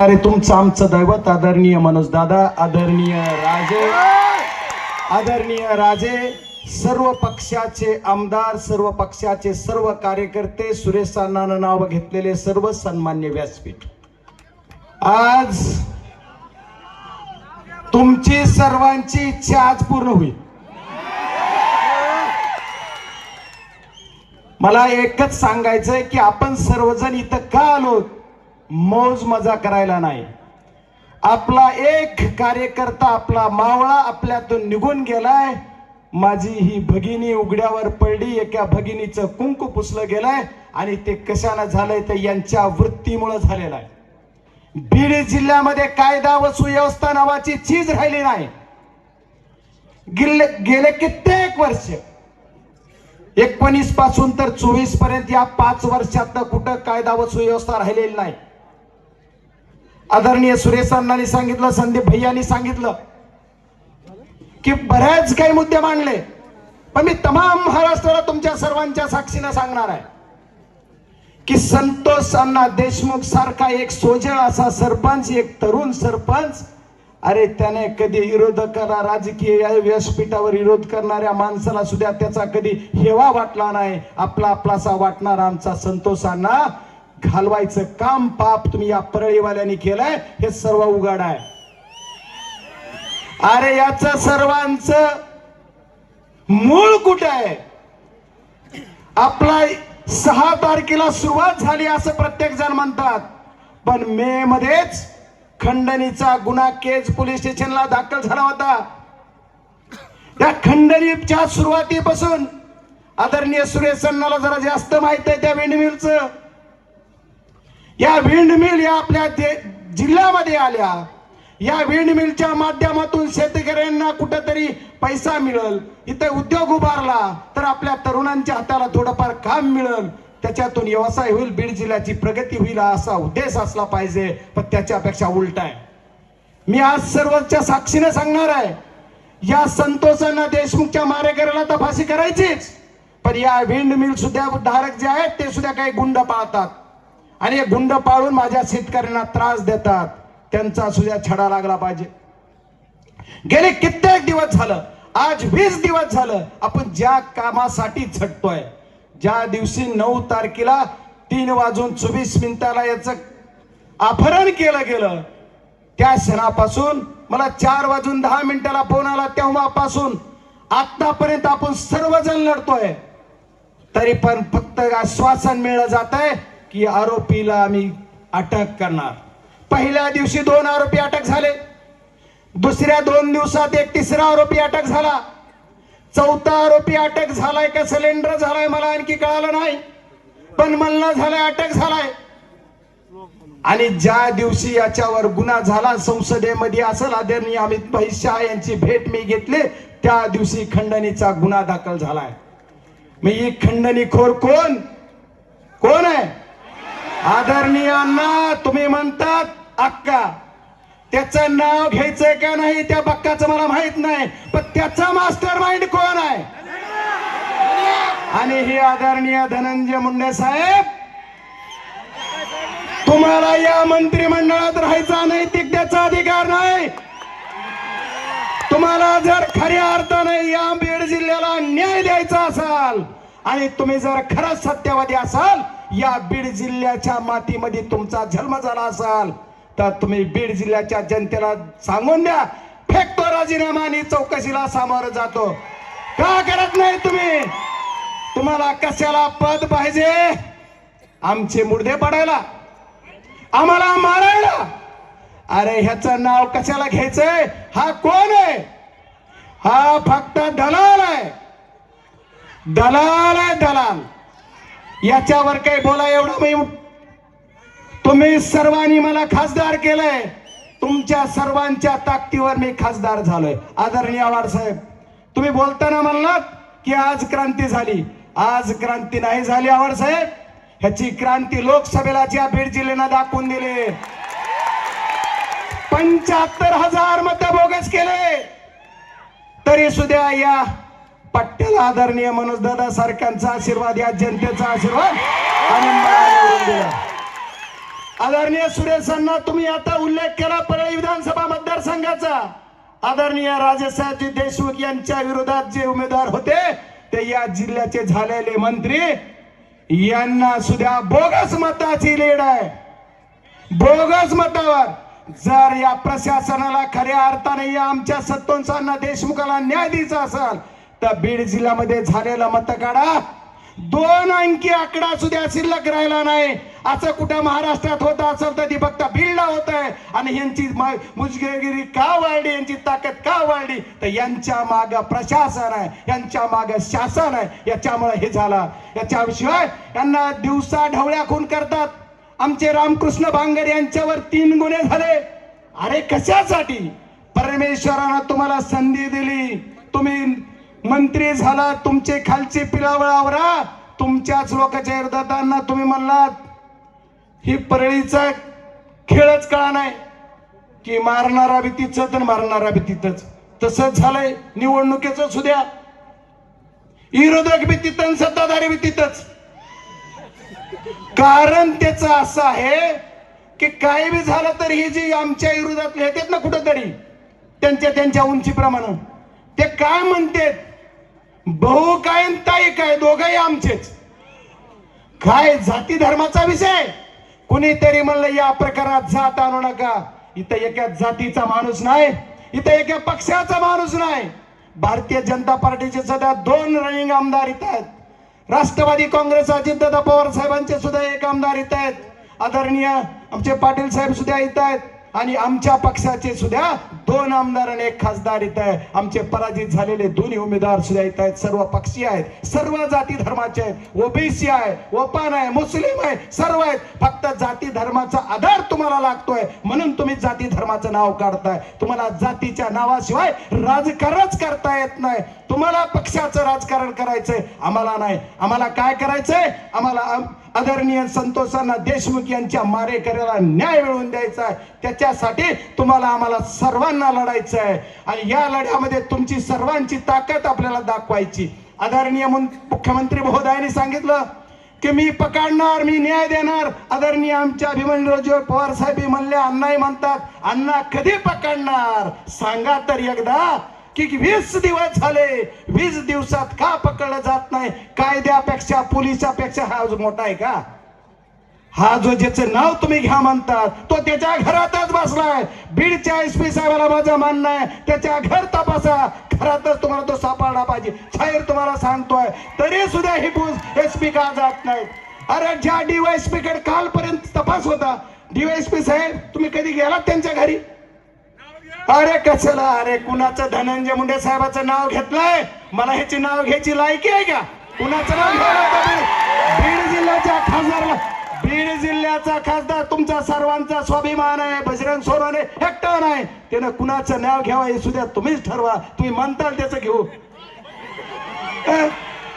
अरे तुमचं आमचं दैवत आदरणीय मनोज दादा आदरणीय राजे आदरणीय राजे सर्व पक्षाचे आमदार सर्व पक्षाचे सर्व कार्यकर्ते सुरेश अण्णानं नाव घेतलेले सर्व सन्मान्य व्यासपीठ. आज तुमची सर्वांची इच्छा आज पूर्ण होईल. मला एकच सांगायचंय की आपण सर्वजण इथं का आलो मौज मजा करायला नाही. आपला एक कार्यकर्ता आपला मावळा आपल्यातून निघून गेलाय. माझी ही भगिनी उघड्यावर पडली एका भगिनीचं कुंकू पुसलं गेलंय आणि ते कशानं झालंय तर यांच्या वृत्तीमुळे झालेलं आहे. बीड जिल्ह्यामध्ये कायदा व सुव्यवस्था नावाची चीज राहिली नाही. गेले गेले कित्येक वर्ष. एकोणीसपासून तर चोवीसपर्यंत या पाच वर्षात कुठं कायदा व सुव्यवस्था राहिलेली नाही. आदरणीय सुरेश अण्णांनी सांगितलं संदीप भैयानी सांगितलं की बऱ्याच काही मुद्दे मांडले पण मी तमाम महाराष्ट्राला तुमच्या सर्वांच्या साक्षीनं सांगणार आहे की संतोष अण्णा देशमुख सारखा एक सोजळ असा सरपंच एक तरुण सरपंच अरे त्याने कधी विरोधकाला राजकीय व्यासपीठावर विरोध करणाऱ्या माणसाला सुद्धा त्याचा कधी हेवा वाटला नाही. आपला आपलासा वाटणारा आमचा संतोष अण्णा घालवायचं काम पाप तुम्ही या परळीवाल्यांनी केलंय हे सर्व उघड आहे. अरे याच सर्वांचं मूळ कुठे आहे? आपला सहा तारखेला सुरुवात झाली असं प्रत्येक जण म्हणतात. पण मे मध्येच खंडणीचा गुन्हा केज पोलीस स्टेशनला दाखल झाला होता. त्या खंडणीच्या सुरुवातीपासून आदरणीय सुरेश सन्नाला जरा जास्त माहीत आहे त्या विंडमिलचं या विंडमिल या आपल्या दे- जिल्ह्यामध्ये आल्या या विंडमिलच्या माध्यमातून शेतकऱ्यांना कुठंतरी पैसा मिळेल इथं उद्योग उभारला तर आपल्या तरुणांच्या हाताला थोडंफार काम मिळेल त्याच्यातून व्यवसाय होईल बीड जिल्ह्याची प्रगती होईल असा उद्देश असला पाहिजे पण त्याच्यापेक्षा उलट आहे. मी आज सर्वच्या साक्षीने सांगणार आहे या संतोषांना देशमुखच्या मारेकऱ्याला तर फाशी करायचीच पण या विंड मिल सुद्धा धारक जे आहेत ते सुद्धा काही गुंड पाळतात आणि हे गुंड पाळून माझ्या शेतकऱ्यांना त्रास देतात. त्यांचा सुद्धा छडा लागला पाहिजे. गेले कित्येक दिवस झालं. आज वीस दिवस झालं. आपण ज्या कामासाठी झटतोय ज्या दिवशी नऊ तारखेला तीन वाजून चोवीस मिनिटाला याचं अपहरण केलं गेलं त्या क्षणापासून मला चार वाजून दहा मिनिटाला फोन आला तेव्हापासून. आतापर्यंत आपण सर्वजण लढतोय. तरी पण फक्त आश्वासन मिळलं जात आहे की आरोपीला आम्ही अटक करणार. पहिल्या दिवशी दोन आरोपी अटक झाले. दुसऱ्या दोन दिवसात एक तिसरा आरोपी अटक झाला. चौथा आरोपी अटक झालाय का सिलेंडर झालाय मला आणखी कळालं नाही. पण मल्ला झालाय अटक झालाय. आणि ज्या दिवशी याच्यावर गुन्हा झाला संसदेमध्ये असेल आदरणीय अमित भाई शाह यांची भेट मी घेतली त्या दिवशी खंडणीचा गुन्हा दाखल झालाय. मी ही खंडणीखोर कोण? कोण आहे? आदरणीय अण्णा तुम्ही म्हणतात अक्का त्याचं नाव घ्यायचंय का नाही? त्या बक्काचं मला माहीत नाही पण त्याचा मास्टर माइंड कोण आहे? आणि हे आदरणीय धनंजय मुंडे साहेब तुम्हाला या मंत्रिमंडळात राहायचा नैतिकतेचा अधिकार नाही. तुम्हाला जर खऱ्या अर्थाने या बीड जिल्ह्याला न्याय द्यायचा असाल आणि तुम्ही जर खरंच सत्यवादी असाल या बीड जिल्ह्याच्या मातीमध्ये तुमचा जन्म झाला असाल तर तुम्ही बीड जिल्ह्याच्या जनतेला सांगून द्या फेकतो राजीनामा आणि चौकशीला सामोरं जातो. का करत नाही तुम्ही? तुम्हाला कशाला पद पाहिजे? आमचे मुर्दे पडायला आम्हाला मारायला. अरे ह्याचं नाव कशाला घ्यायचंय? हा कोण आहे? हा फक्त दलाल आहे. दलाल आहे दलाल. याच्यावर काही बोला एवढं मी तुम्ही सर्वांनी मला खासदार केलंय. तुमच्या सर्वांच्या ताकदीवर मी खासदार झालोय. आदरणीय आवाड साहेब तुम्ही बोलताना म्हणलात की आज क्रांती झाली. आज क्रांती नाही झाली आवाड साहेब. ह्याची क्रांती लोकसभेला ज्या बीड जिल्ह्यानं दाखवून दिले. पंच्याहत्तर हजार मत बोगस केले. तरी सुद्धा या पट्ट्याला आदरणीय मनोज दादा सारख्यांचा आशीर्वाद या जनतेचा आशीर्वाद आदरणीय सुरेशांना तुम्ही आता उल्लेख केला परळी विधानसभा मतदारसंघाचा. आदरणीय राजेसाहेबजी देशमुख यांच्या विरोधात जे उमेदवार होते ते या जिल्ह्याचे झालेले मंत्री. यांना सुद्धा बोगस मताची लीड आहे. बोगस मतावर. जर या प्रशासनाला खऱ्या अर्थाने या आमच्या सत्तोंसांना देशमुखाला न्याय द्यायचा असेल तर बीड जिल्ह्यामध्ये झालेला मतगाडा दोन अंकी आकडा सुद्धा शिल्लक राहिला नाही. असं कुठं महाराष्ट्रात होत असेल तर ती फक्त बीडला होत. आहे आणि यांची मुजगिरी का वाढली यांची ताकद का वाढली? तर यांच्या माग प्रशासन आहे यांच्या माग शासन आहे. याच्यामुळे हे झालं. याच्याशिवाय यांना दिवसा ढवळ्या खून करतात. आमचे रामकृष्ण भांगर यांच्यावर तीन गुन्हे झाले. अरे कशासाठी? परमेश्वरानं तुम्हाला संधी दिली. तुम्ही मंत्री झाला तुमचे खालचे पिलावळावरा तुमच्याच लोकांच्या विरोधातांना तुम्ही म्हणलात ही परळीचा खेळच कळा नाही. की मारणारा बी तर मारणारा बी तिथंच. तसंच झालंय निवडणुकीचं सुद्या विरोधक बी तिथं आणि सत्ताधारी बी तिथंच. कारण त्याचं असं आहे की काही बी झालं तर ही जी आमच्या विरोधात येतात ना कुठंतरी त्यांच्या त्यांच्या उंचीप्रमाणे. ते काय म्हणतात? भाऊ काय ताई काय दोघंही आमचेच. काय जाती धर्माचा विषय? कुणीतरी म्हणलं या प्रकारात जात आणू नका. इथं एका जातीचा माणूस नाही इथं एका पक्षाचा माणूस नाही. भारतीय जनता पार्टीचे सध्या दोन रनिंग आमदार इथं आहेत. राष्ट्रवादी काँग्रेस अजितदादा पवार साहेबांचे सुद्धा एक आमदार इथं आहेत. आदरणीय आमचे पाटील साहेब सुद्धा इथं आहेत. आणि आमच्या पक्षाचे सुद्धा दोन आमदार आणि एक खासदार इथं आहे. आमचे पराजित झालेले दोन्ही उमेदवार सुद्धा इथं आहेत. सर्व पक्षीय आहेत. सर्व जाती धर्माचे आहेत. ओबीसी आहे ओपान आहे मुस्लिम आहे सर्व आहेत. फक्त जाती धर्माचा आधार तुम्हाला लागतोय. म्हणून तुम्ही जाती धर्माचं नाव काढताय. तुम्हाला जातीच्या नावाशिवाय राजकारणच करता येत नाही. तुम्हाला पक्षाचं राजकारण करायचंय. आम्हाला नाही. आम्हाला काय करायचंय? आम्हाला आदरणीय संतोषांना देशमुख यांच्या मारेकऱ्याला न्याय मिळवून द्यायचा आहे. त्याच्यासाठी तुम्हाला आम्हाला सर्वांना लढायचं आहे. आणि या लढ्यामध्ये तुमची सर्वांची ताकद आपल्याला दाखवायची. आदरणीय मुख्यमंत्री महोदयांनी सांगितलं की मी पकडणार मी न्याय देणार. आदरणीय आमच्या अभिमन्यूराव पवार साहेब म्हणले अण्णाही म्हणतात अण्णा कधी पकडणार? सांगा तर एकदा. की वीस दिवस झाले वीस दिवसात का पकडलं जात नाही? कायद्यापेक्षा पोलिसापेक्षा हा जो मोठा आहे का? हा जो ज्याचं नाव तुम्ही घ्या म्हणतात तो त्याच्या घरातच बसलाय. बीडच्या एस पी साहेबाला माझं म्हणणं आहे त्याच्या घर तपासा. घरातच तुम्हाला तो सापडला पाहिजे. छायर तुम्हाला सांगतोय तरी सुद्धा ही बुज एस पी का जात नाहीत. अरे ज्या डीवायसपी कडे कालपर्यंत तपास होता डीवायसपी साहेब तुम्ही कधी गेलात त्यांच्या घरी? अरे कशाला? अरे कुणाचं धनंजय मुंडे साहेबाचं नाव घेतलंय? मला ह्याची नाव घ्यायची लायकी आहे का? कुणाचं नाव घ्यायला बीड? जिल्ह्याच्या खासदारला बीड जिल्ह्याचा खासदार तुमचा सर्वांचा स्वाभिमान आहे बजरंग सोनवणे एकटा नाही त्यानं कुणाचं नाव घ्यावा हे सुद्धा तुम्हीच ठरवा. तुम्ही म्हणताल त्याचं घेऊ.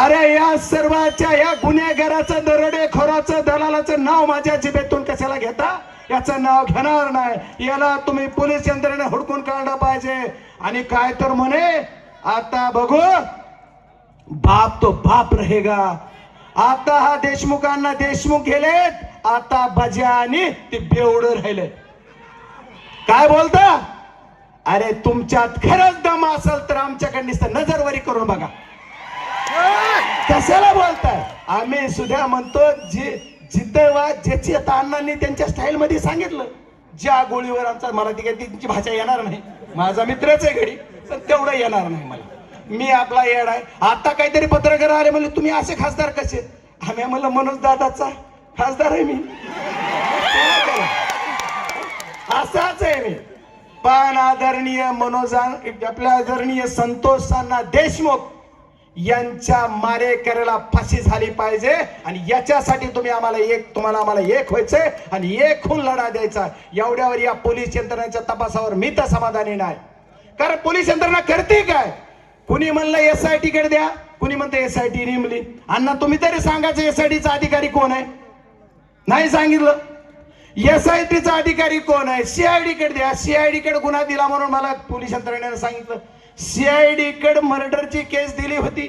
अरे या सर्वाच्या या गुन्हेगाराचं दरोडेखोराचं दलालाचं नाव माझ्या जिभेतून कशाला घेता? याचं नाव घेणार नाही. याला तुम्ही पोलीस यंत्रणेने हुडकून काढलं पाहिजे. आणि काय तर म्हणे आता बघू. बाप तो बाप रहेगा. आता हा देशमुखांना देशमुख गेलेत. आता बजा आणि ते बेवड राहिले. काय बोलता? अरे तुमच्यात खरंच दम असेल तर आमच्याकडे नुसतं नजरवरी करून बघा. कशाला बोलताय? आम्ही सुद्धा म्हणतो जे जिथं वा ज्याची आता अण्णांनी त्यांच्या स्टाईलमध्ये सांगितलं ज्या गोळीवर आमचा मला ती काही त्यांची भाषा येणार नाही. माझा मित्रच आहे घडी पण तेवढं येणार नाही मला. मी आपला येड आहे. आता काहीतरी पत्रकार आले म्हणले तुम्ही असे खासदार कसे आम्ही म्हणलं मनोज दादाचा खासदार आहे मी. असाच आहे मी. पण आदरणीय मनोजा आपल्या आदरणीय संतोषांना देशमुख यांच्या मारेकऱ्याला फाशी झाली पाहिजे आणि याच्यासाठी तुम्ही आम्हाला एक तुम्हाला आम्हाला एक व्हायचंय आणि एक होऊन लढा द्यायचा. एवढ्यावर या पोलीस यंत्रणेच्या तपासावर मी तर समाधानी नाही. कारण पोलीस यंत्रणा करते काय? कुणी म्हणलं एस आय टी कडे द्या कुणी म्हणतं एस आय टी नेमली. अण्णा तुम्ही तरी सांगायचं एस आय टीचा अधिकारी कोण आहे? नाही सांगितलं. एस आय टीचा अधिकारी कोण आहे? सीआयडी कडे द्या. सीआयडी कडे गुन्हा दिला म्हणून मला पोलीस यंत्रणेने सांगितलं. सीआयडी कडे मर्डरची केस दिली होती.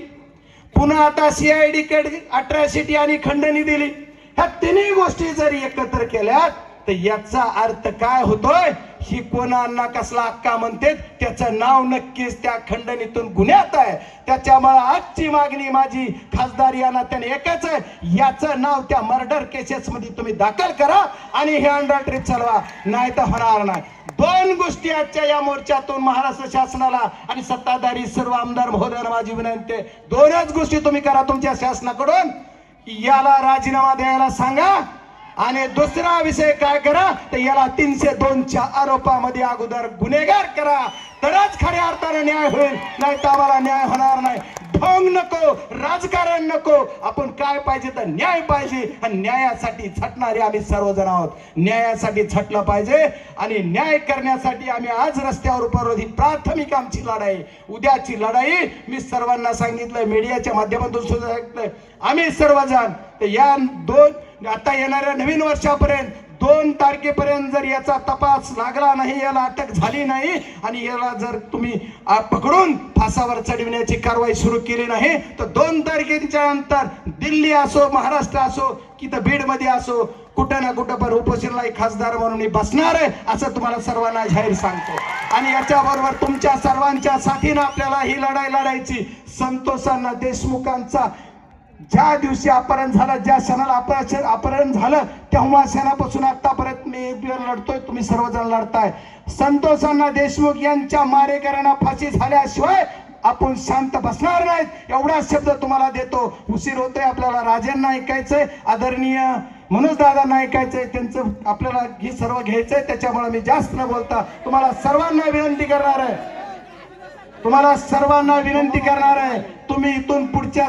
पुन्हा आता सीआयडी कडे अट्रॅसिटी आणि खंडणी दिली. ह्या तिन्ही गोष्टी जर एकत्र केल्या तर याचा अर्थ काय होतोय? ही कोणाला कसला हक्का म्हणते त्याचं नाव नक्कीच त्या खंडणीतून गुन्ह्यात आहे. त्याच्यामुळे आजची मागणी माझी खासदार यांना त्याने एकच आहे. याचं नाव त्या मर्डर केसेस मध्ये तुम्ही दाखल करा आणि हे अंडर ट्रिप चालवा. नाही तर होणार नाही. दोन गोष्टी आजच्या या मोर्चातून महाराष्ट्र शासनाला आणि सत्ताधारी सर्व आमदार महोदयांना माझी विनंती आहे. दोनच गोष्टी तुम्ही करा तुमच्या शासनाकडून. याला राजीनामा द्यायला सांगा आणि दुसरा विषय काय करा तर याला तीनशे दोनच्या आरोपामध्ये अगोदर गुन्हेगार करा. तरच खऱ्या अर्थाने न्याय होईल नाही तर आम्हाला न्याय होणार नाही. ढोंग नको राजकारण नको. आपण काय पाहिजे तर न्याय पाहिजे आणि न्यायासाठी झटणारे आम्ही सर्वजण आहोत. न्यायासाठी झटलं पाहिजे आणि न्याय करण्यासाठी आम्ही आज रस्त्यावर उभारलो ही प्राथमिक आमची लढाई उद्याची लढाई मी सर्वांना सांगितलंय मीडियाच्या माध्यमातून सुद्धा सांगितलंय आम्ही सर्वजण या दोन आता येणाऱ्या नवीन वर्षापर्यंत दोन तारखेपर्यंत जर याचा तपास लागला नाही याला अटक झाली नाही आणि याला जर तुम्ही पकडून फासावर चढविण्याची कारवाई सुरू केली नाही तर दोन तारखेच्या नंतर दिल्ली असो महाराष्ट्र असो की तर बीडमध्ये असो कुठं ना कुठं पण उपोषणला एक खासदार म्हणून मी बसणार आहे असं तुम्हाला सर्वांना जाहीर सांगतो. आणि याच्याबरोबर तुमच्या सर्वांच्या साथीनं आपल्याला ही लढाई लढायची संतोषांना देशमुखांचा ज्या दिवशी अपहरण झालं ज्या क्षणाला अपहरण अपहरण झालं तेव्हा क्षणापासून आतापर्यंत मी लढतोय तुम्ही सर्वजण लढताय. संतोषांना देशमुख यांच्या मारेकऱ्यांना फाशी झाल्याशिवाय आपण शांत बसणार नाहीत. एवढा शब्द तुम्हाला देतो. उशीर होतोय आपल्याला राजांना ऐकायचंय आदरणीय मनोज दादांना ऐकायचंय त्यांचं आपल्याला हे सर्व घ्यायचंय त्याच्यामुळे मी जास्त न बोलता तुम्हाला सर्वांना विनंती करणार आहे. तुम्हाला सर्वांना विनंती करणार आहे. तुम्ही इथून पुढच्या